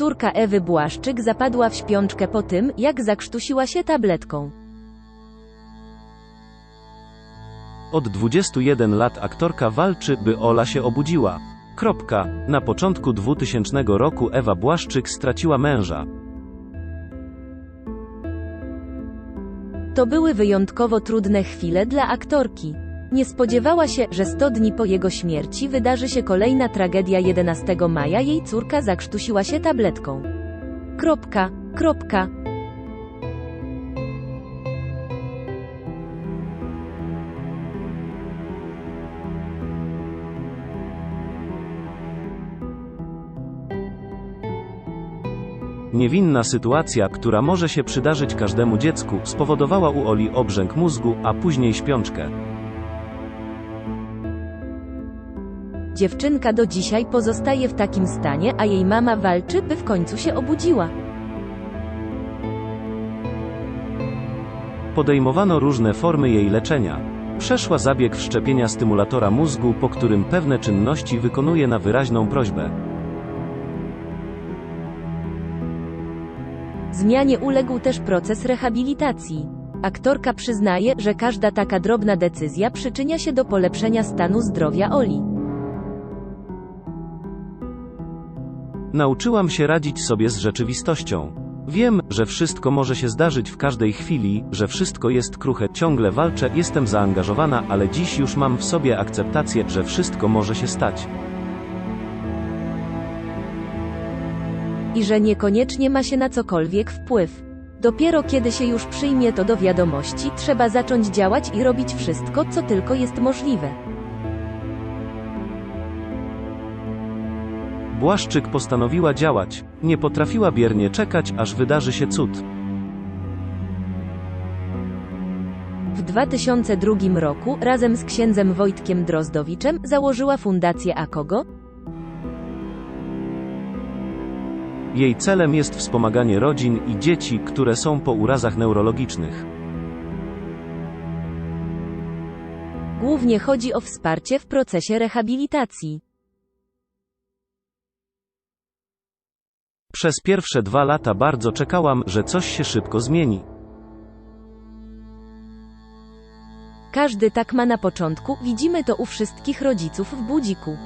Córka Ewy Błaszczyk zapadła w śpiączkę po tym, jak zakrztusiła się tabletką. Od 21 lat aktorka walczy, by Ola się obudziła. Kropka. Na początku 2000 roku Ewa Błaszczyk straciła męża. To były wyjątkowo trudne chwile dla aktorki. Nie spodziewała się, że 100 dni po jego śmierci wydarzy się kolejna tragedia 11 maja jej córka zakrztusiła się tabletką. Kropka, kropka. Niewinna sytuacja, która może się przydarzyć każdemu dziecku, spowodowała u Oli obrzęk mózgu, a później śpiączkę. Dziewczynka do dzisiaj pozostaje w takim stanie, a jej mama walczy, by w końcu się obudziła. Podejmowano różne formy jej leczenia. Przeszła zabieg wszczepienia stymulatora mózgu, po którym pewne czynności wykonuje na wyraźną prośbę. Zmianie uległ też proces rehabilitacji. Aktorka przyznaje, że każda taka drobna decyzja przyczynia się do polepszenia stanu zdrowia Oli. Nauczyłam się radzić sobie z rzeczywistością. Wiem, że wszystko może się zdarzyć w każdej chwili, że wszystko jest kruche, ciągle walczę, jestem zaangażowana, ale dziś już mam w sobie akceptację, że wszystko może się stać. I że niekoniecznie ma się na cokolwiek wpływ. Dopiero kiedy się już przyjmie to do wiadomości, trzeba zacząć działać i robić wszystko, co tylko jest możliwe. Błaszczyk postanowiła działać. Nie potrafiła biernie czekać, aż wydarzy się cud. W 2002 roku, razem z księdzem Wojtkiem Drozdowiczem, założyła fundację Akogo, Jej celem jest wspomaganie rodzin i dzieci, które są po urazach neurologicznych. Głównie chodzi o wsparcie w procesie rehabilitacji. Przez pierwsze dwa lata bardzo czekałam, że coś się szybko zmieni. Każdy tak ma na początku, widzimy to u wszystkich rodziców w budziku.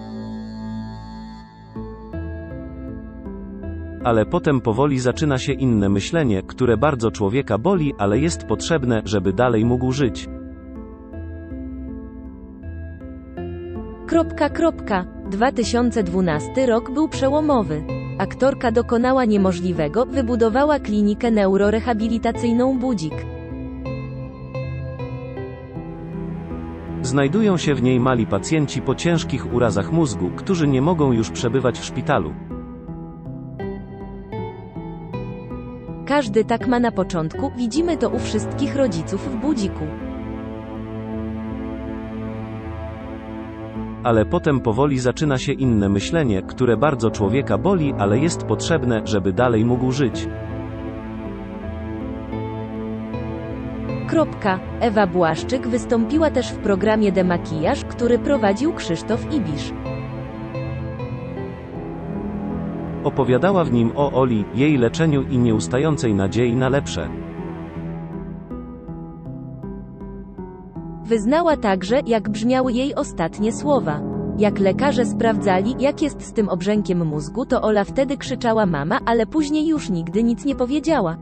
Ale potem powoli zaczyna się inne myślenie, które bardzo człowieka boli, ale jest potrzebne, żeby dalej mógł żyć. Kropka, kropka. 2012 rok był przełomowy. Aktorka dokonała niemożliwego, wybudowała klinikę neurorehabilitacyjną Budzik. Znajdują się w niej mali pacjenci po ciężkich urazach mózgu, którzy nie mogą już przebywać w szpitalu. Każdy tak ma na początku, widzimy to u wszystkich rodziców w budziku. Ale potem powoli zaczyna się inne myślenie, które bardzo człowieka boli, ale jest potrzebne, żeby dalej mógł żyć. Kropka. Ewa Błaszczyk wystąpiła też w programie Demakijaż, który prowadził Krzysztof Ibisz. Opowiadała w nim o Oli, jej leczeniu i nieustającej nadziei na lepsze. Wyznała także, jak brzmiały jej ostatnie słowa. Jak lekarze sprawdzali, jak jest z tym obrzękiem mózgu, to Ola wtedy krzyczała mama, ale później już nigdy nic nie powiedziała.